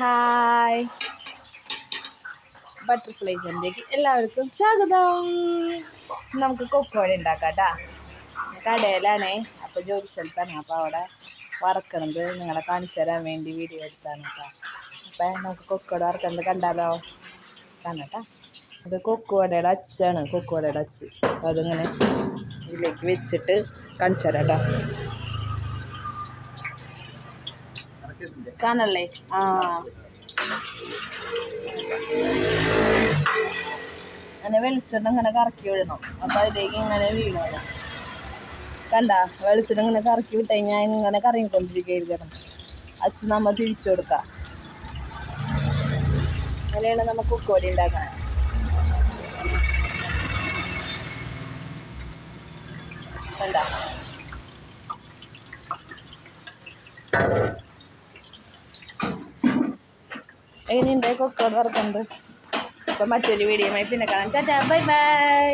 Hi butterfly ചന്തയ്ക്ക് എല്ലാവർക്കും സ്വാഗതം. നമുക്ക് കൊക്കോട ഉണ്ടാക്കാം കേട്ടോ കടയിലാണേ. അപ്പോൾ ജോലി സ്ഥലത്താണ്. അപ്പോൾ അവിടെ വറക്കണത് നിങ്ങളെ കാണിച്ചു തരാൻ വേണ്ടി വീഡിയോ എടുത്താണ് കേട്ടോ. അപ്പം നമുക്ക് കൊക്കോട വറക്കണത് കണ്ടാലോ? കാണട്ടാ. ഇത് കൊക്കുവടയുടെ അച്ചാണ്. കൊക്കുവടയുടെ അച്ച്. അതിങ്ങനെ ഇതിലേക്ക് വെച്ചിട്ട് കാണിച്ചു തരാം കേട്ടോ. കാണല്ലേ? ആ. അങ്ങനെ വെളിച്ചെണ്ണ ഇങ്ങനെ കറക്കി വിടണം. അപ്പം അതിലേക്ക് ഇങ്ങനെ വീണോളാം കണ്ട? വെളിച്ചെണ്ണ ഇങ്ങനെ കറക്കി വിട്ട് കഴിഞ്ഞാൽ ഇങ്ങനെ കറങ്ങിക്കൊണ്ടിരിക്കുകയായിരിക്കണം അച്ഛൻ നമ്മൾ തിരിച്ചു കൊടുക്കാം. അങ്ങനെയാണ് നമുക്ക് ഉക്കോടി ഉണ്ടാക്കാൻ കണ്ട? എങ്ങനെയുണ്ട് കൊക്കോട് വറക്കുന്നത് അപ്പം മറ്റൊരു വീഡിയോയുമായി പിന്നെ കാണാം. Tata bye bye.